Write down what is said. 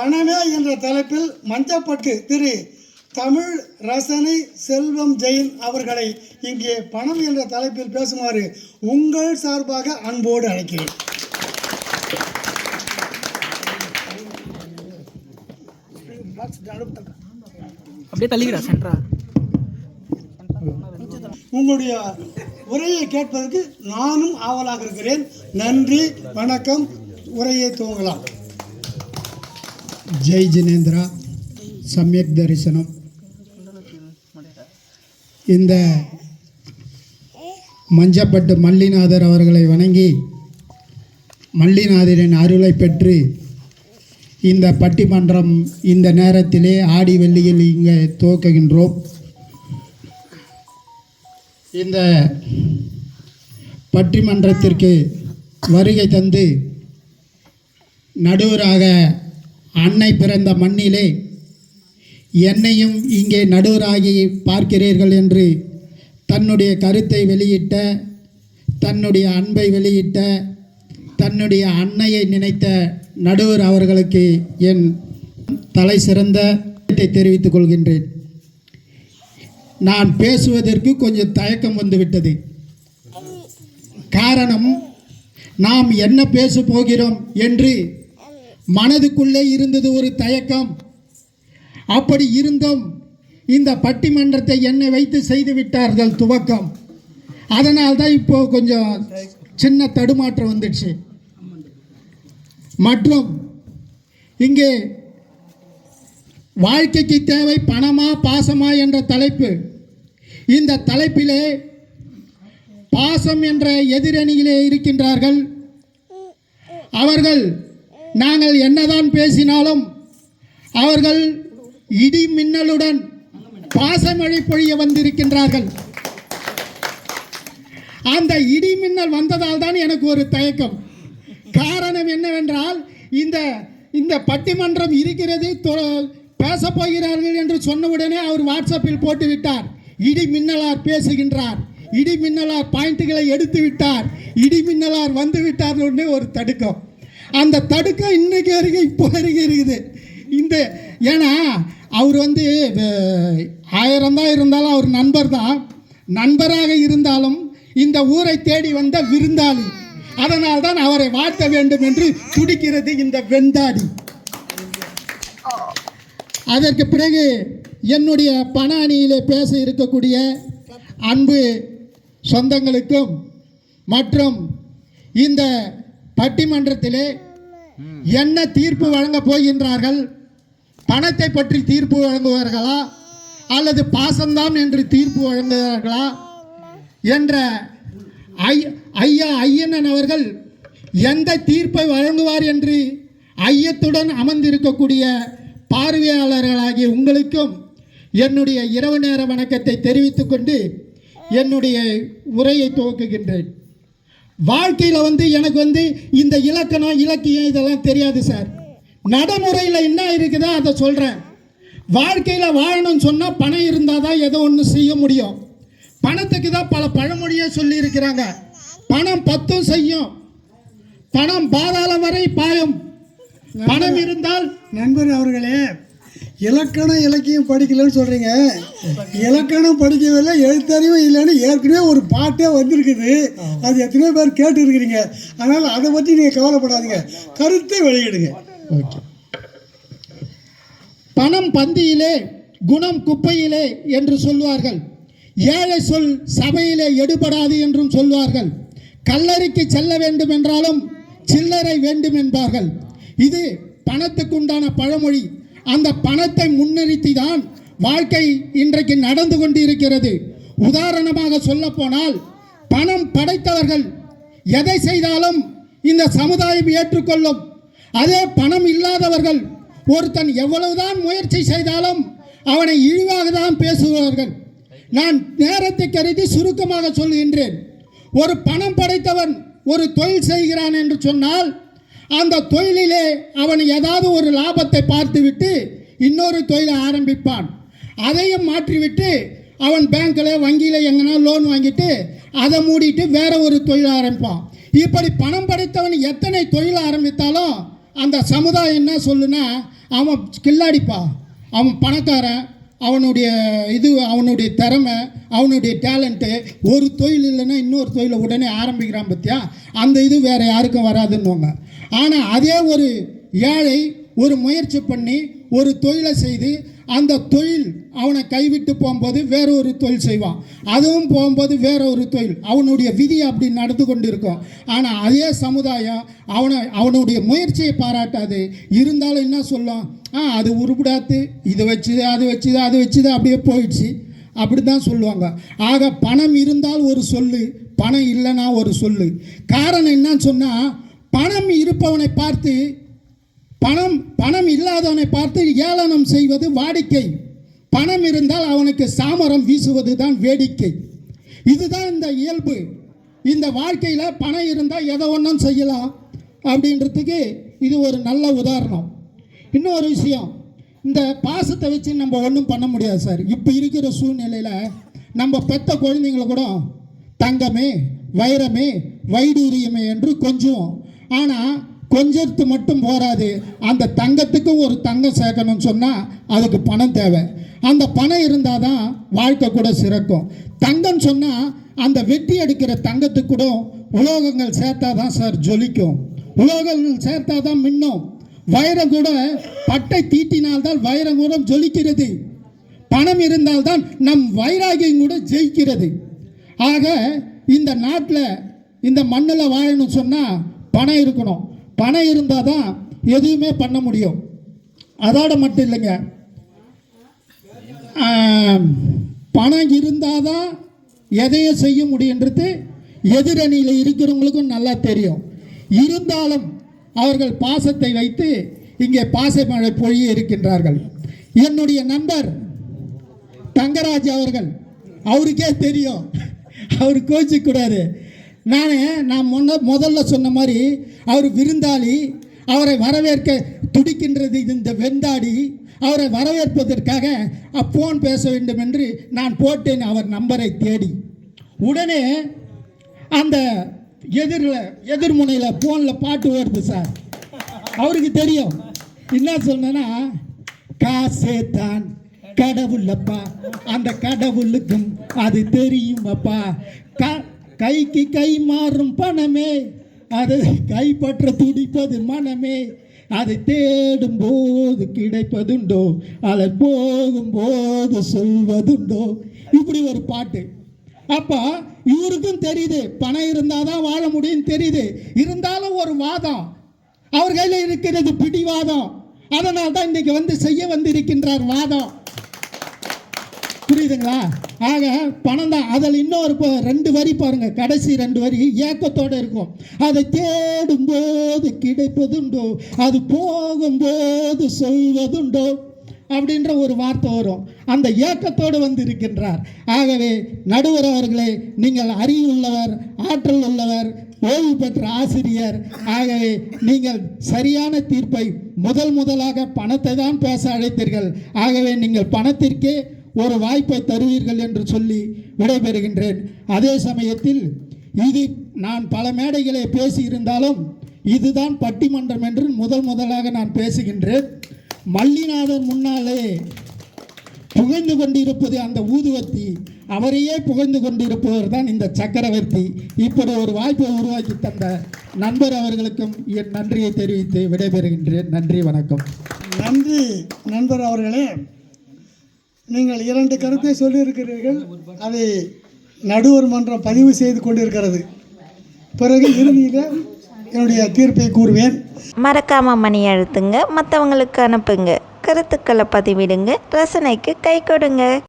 பணமே என்ற தலைப்பில் மஞ்சப்பட்டு திரு தமிழ் ரசனை செல்வம் ஜெயின் அவர்களை இங்கே பணம் என்ற தலைப்பில் பேசுமாறு உங்கள் சார்பாக அன்போடு அழைக்கிறேன். அப்படியே தள்ளிக்கிறா சென்ட்ரா உங்களுடைய உரையை கேட்பதற்கு நானும் ஆவலாக இருக்கிறேன். நன்றி வணக்கம். உரையை துவங்கலாம். ஜெய் ஜினேந்திரா சமயக் தரிசனம் இந்த மஞ்சப்பட்டு மல்லிநாதர் அவர்களை வணங்கி மல்லிநாதரின் அருளை பெற்று இந்த பட்டிமன்றம் இந்த நேரத்திலே ஆடி வெள்ளியில் இங்கே துவக்குகின்றோம். இந்த பட்டிமன்றத்திற்கு வருகை தந்து நடுவராக அன்னை பிறந்த மண்ணிலே என்னையும் இங்கே நடுவராகி பார்க்கிறீர்கள் என்று தன்னுடைய கருத்தை வெளியிட்ட தன்னுடைய அன்பை வெளியிட்ட தன்னுடைய அன்னையை நினைத்த நடுவர் அவர்களுக்கு என் தலை சிறந்த தெரிவித்துக் கொள்கின்றேன். நான் பேசுவதற்கு கொஞ்சம் தயக்கம் வந்துவிட்டது. காரணம் நாம் என்ன பேச போகிறோம் என்று மனதுக்குள்ளே இருந்தது ஒரு தயக்கம். அப்படி இருந்தும் இந்த பட்டிமன்றத்தை என்னை வைத்து செய்து விட்டார்கள் துவக்கம். அதனால் தான் இப்போ கொஞ்சம் சின்ன தடுமாற்றம் வந்துடுச்சு. மற்றும் இங்கே வாழ்க்கைக்கு தேவை பணமா பாசமா என்ற தலைப்பு. இந்த தலைப்பிலே பாசம் என்ற எதிரணியிலே இருக்கின்றார்கள். அவர்கள் நாங்கள் என்னதான் பேசினாலும் அவர்கள் இடி மின்னலுடன் பாசமழை பொழிய வந்திருக்கின்றார்கள். அந்த இடி மின்னல் வந்ததால் தான் எனக்கு ஒரு தயக்கம். காரணம் என்னவென்றால் இந்த இந்த பட்டிமன்றம் இருக்கிறது தொ- பேசப் போகிறார்கள் என்று சொன்னவுடனே அவர் வாட்ஸ்அப்பில் போட்டுவிட்டார். இடி மின்னலார் பேசுகின்றார். இடி மின்னலார் பாயிண்ட்டுகளை எடுத்து விட்டார் இடி மின்னலார் வந்து விட்டார் ஒரு தடுக்கம். அந்த தடுக்கம் இன்னைக்கு வரைக்கும் இப்போ வரைக்கும் இருக்குது. இந்த ஏன்னா அவர் வந்து ஆயிரம் தான் இருந்தாலும் அவர் நண்பர் தான். நண்பராக இருந்தாலும் இந்த ஊரை தேடி வந்த விருந்தாளி. அதனால் தான் அவரை வாழ்த்த வேண்டும் என்று துடிக்கிறது இந்த வெந்தாடி அதற்கு பிறகு என்னுடைய பண அணியிலே பேச இருக்கக்கூடிய அன்பு சொந்தங்களுக்கும் மற்றும் இந்த பட்டிமன்றத்திலே என்ன தீர்ப்பு வழங்கப் போகின்றார்கள்? பணத்தை பற்றி தீர்ப்பு வழங்குவார்களா? அல்லது பாசம்தான் என்று தீர்ப்பு வழங்குவார்களா என்ற ஐயா ஐயனன் அவர்கள் எந்த தீர்ப்பை வழங்குவார் என்று ஐயத்துடன் அமர்ந்திருக்கக்கூடிய பார்வையாளர்களாகிய உங்களுக்கும் என்னுடைய இரவு நேர வணக்கத்தை தெரிவித்துக்கொண்டு என்னுடைய உரையை துவக்குகின்றேன். வாழ்க்கையில் வந்து எனக்கு வந்து இந்த இலக்கணம் இலக்கியம் இதெல்லாம் தெரியாது சார். நடைமுறையில் என்ன இருக்குதோ அதை சொல்கிறேன் வாழ்க்கையில் வாழணும்னு சொன்னால் பணம் இருந்தால் தான் ஏதோ ஒன்று செய்ய முடியும். பணத்துக்கு தான் பல பழமொழியே சொல்லியிருக்கிறாங்க. பணம் பத்தும் செய்யும். பணம் பாதாளம் வரை பாயும். பணம் இருந்தால் நண்பர் அவர்களே இலக்கணம் இலக்கியம் படிக்கலன்னு சொல்கிறீங்க இலக்கணம் படிக்கவில்லை எழுத்தறிவு இல்லைன்னு ஏற்கனவே ஒரு பாட்டே வந்திருக்குது. அது எத்தனையோ பேர் கேட்டு இருக்கிறீங்க அதனால் அதை பற்றி நீங்கள் கவலைப்படாதீங்க. கருத்தை வெளியிடுங்க. ஓகே. பணம் பந்தியிலே குணம் குப்பையிலே என்று சொல்வார்கள். ஏழை சொல் சபையிலே எடுபடாது என்றும் சொல்வார்கள். கல்லறைக்கு செல்ல வேண்டும் என்றாலும் சில்லறை வேண்டும் என்பார்கள் இது பணத்துக்கு உண்டான பழமொழி. அந்த பணத்தை முன்னிறுத்தி தான் வாழ்க்கை இன்றைக்கு நடந்து கொண்டிருக்கிறது. உதாரணமாக சொல்லப்போனால் பணம் படைத்தவர்கள் எதை செய்தாலும் இந்த சமுதாயம் ஏற்றுக்கொள்ளும். அதே பணம் இல்லாதவர்கள் ஒருத்தன் எவ்வளவுதான் முயற்சி செய்தாலும் அவனை இழிவாக தான் பேசுவார்கள். நான் நேரத்தை கருதி சுருக்கமாக சொல்கின்றேன் ஒரு பணம் படைத்தவன் ஒரு தொழில் செய்கிறான் என்று சொன்னால் அந்த தொழிலிலே அவன் ஏதாவது ஒரு லாபத்தை பார்த்துவிட்டு இன்னொரு தொழிலை ஆரம்பிப்பான். அதையும் மாற்றிவிட்டு அவன் பேங்க்கில் வங்கியில் எங்கன்னா லோன் வாங்கிட்டு அதை மூடிட்டு வேற ஒரு தொழில் ஆரம்பிப்பான். இப்படி பணம் படைத்தவன் எத்தனை தொழில் ஆரம்பித்தாலும் அந்த சமுதாயம் என்ன சொல்லுனா அவன் கில்லாடிப்பா அவன் பணக்காரன் அவனுடைய இது அவனுடைய திறமை அவனுடைய டேலண்ட்டு ஒரு தொழில் இல்லைன்னா இன்னொரு தொழிலை உடனே ஆரம்பிக்கிறான் பத்தியா? அந்த இது வேற யாருக்கும் வராதுன்னுவாங்க. ஆனால் அதே ஒரு ஏழை ஒரு முயற்சி பண்ணி ஒரு தொழிலை செய்து அந்த தொழில் அவனை கைவிட்டு போகும்போது வேற ஒரு தொழில் செய்வான். அதுவும் போகும்போது வேற ஒரு தொழில். அவனுடைய விதி அப்படி நடந்து கொண்டு இருக்கும் ஆனால் அதே சமுதாயம் அவனை அவனுடைய முயற்சியை பாராட்டாது. இருந்தாலும் என்ன சொல்லும்? ஆ அது உருப்பிடாத்து இதை வச்சுது அது வச்சுது அது வச்சுது அப்படியே போயிடுச்சு. அப்படி தான் சொல்லுவாங்க. ஆக பணம் இருந்தால் ஒரு சொல்லு பணம் இல்லைன்னா ஒரு சொல்லு. காரணம் என்னன்னு சொன்னால் பணம் இருப்பவனை பார்த்து பணம் பணம் இல்லாதவனை பார்த்து ஏளனம் செய்வது வாடிக்கை. பணம் இருந்தால் அவனுக்கு சாமரம் வீசுவது தான் வேடிக்கை. இதுதான் இந்த இயல்பு. இந்த வாழ்க்கையில் பணம் இருந்தால் எதை ஒன்றும் செய்யலாம் அப்படின்றதுக்கு இது ஒரு நல்ல உதாரணம். இன்னொரு விஷயம் இந்த பாசத்தை வச்சு நம்ம ஒன்றும் பண்ண முடியாது சார். இப்போ இருக்கிற சூழ்நிலையில் நம்ம பெத்த குழந்தைங்கள கூட தங்கமே வைரமே வைடூரியமே என்று கொஞ்சம் ஆனால் கொஞ்சத்து மட்டும் போராது அந்த தங்கத்துக்கும் ஒரு தங்கம் சேர்க்கணும்னு சொன்னால் அதுக்கு பணம் தேவை. அந்த பணம் இருந்தால் தான் வாழ்க்கை கூட சிறக்கும். தங்கம் சொன்னால் அந்த வெட்டி எடுக்கிற தங்கத்துக்கு கூட உலோகங்கள் சேர்த்தா தான் சார் ஜொலிக்கும். உலோகங்கள் சேர்த்தா தான் மின்னும். வைரம் கூட பட்டை தீட்டினால்தான் வைரம் கூட ஜொலிக்கிறது. பணம் இருந்தால்தான் நம் வைராகியம் கூட ஜெயிக்கிறது. ஆக இந்த நாட்டில் இந்த மண்ணில் வாழணும் சொன்னால் பணம் இருக்கணும். பணம் இருந்தால் தான் எதுவுமே பண்ண முடியும். அதோட மட்டும் இல்லைங்க. பணம் இருந்தால் தான் எதையும் செய்ய முடியுன்றது எதிரணியில் இருக்கிறவங்களுக்கும் நல்லா தெரியும். இருந்தாலும் அவர்கள் பாசத்தை வைத்து இங்கே பாசமழை பொழிய இருக்கின்றார்கள். என்னுடைய நண்பர் தங்கராஜ் அவர்கள் அவருக்கே தெரியும். அவர் கோச்சிக்கூடாது நான் நான் முன்ன முதல்ல சொன்ன மாதிரி அவர் விருந்தாளி அவரை வரவேற்க துடிக்கின்றது இந்த வெந்தாடி அவரை வரவேற்பதற்காக ஃபோன் பேச வேண்டும் என்று நான் போட்டேன் அவர் நம்பரை தேடி. உடனே அந்த எதிரில் எதிர்முனையில் ஃபோனில் பாட்டு வருது சார் அவருக்கு தெரியும். என்ன சொன்னேன்னா காசே தான் கடவுள் அப்பா. அந்த கடவுளுக்கும் அது தெரியும் அப்பா. கைக்கு கை மாறும் பணமே அது கைப்பற்ற துடிப்பது மனமே. அதை தேடும் போது கிடைப்பதுண்டோ அதை போகும் போது சொல்வதுண்டோ. இப்படி ஒரு பாட்டு. அப்போ இவருக்கும் தெரியுது பணம் இருந்தால் தான் வாழ முடியும் தெரியுது. இருந்தாலும் ஒரு வாதம். அவர் கையில் இருக்கிறது பிடிவாதம். அதனால் தான் இன்னைக்கு வந்து செய்ய வந்திருக்கின்றார் வாதம். புரியுதுங்களா? ஆக பணம் தான் அதில் இன்னொரு ப- ரெண்டு வரி பாருங்கள் கடைசி ரெண்டு வரி ஏக்கத்தோடு இருக்கும். அதை தேடும்போது கிடைப்பதுண்டோ அது போகும்போது சொல்வதுண்டோ அப்படின்ற ஒரு வார்த்தை வரும். அந்த ஏக்கத்தோடு வந்து இருக்கின்றார் ஆகவே நடுவர் அவர்களே நீங்கள் அறிவுள்ளவர் ஆற்றல் உள்ளவர் ஓய்வு பெற்ற ஆசிரியர். ஆகவே நீங்கள் சரியான தீர்ப்பை முதல் முதலாக பணத்தை தான் பேச அழைத்தீர்கள். ஆகவே நீங்கள் பணத்திற்கே ஒரு வாய்ப்பை தருவீர்கள் என்று சொல்லி விடைபெறுகின்றேன். அதே சமயத்தில் இது நான் பல மேடைகளை பேசியிருந்தாலும் இதுதான் பட்டிமன்றம் என்று முதல் முதலாக நான் பேசுகின்றேன். மல்லிநாதன் முன்னாலே புகழ்ந்து கொண்டிருப்பது அந்த ஊதுவத்தி அவரையே புகழ்ந்து கொண்டிருப்பவர் தான் இந்த சக்கரவர்த்தி. இப்படி ஒரு வாய்ப்பை உருவாக்கி தந்த நண்பர் அவர்களுக்கும் என் நன்றியை தெரிவித்து விடைபெறுகின்றேன். நன்றி வணக்கம். நன்றி நண்பர் அவர்களே. நீங்கள் இரண்டு கருத்தை சொல்லியிருக்கிறீர்கள். அதை நடுவர் மன்றம் பதிவு செய்து கொண்டிருக்கிறது. பிறகு இறுதியில் என்னுடைய தீர்ப்பை கூறுவேன். மறக்காம மணி அழுத்துங்க. மற்றவங்களுக்கு அனுப்புங்க. கருத்துக்களை பதிவிடுங்க. ரசனைக்கு கை கொடுங்க.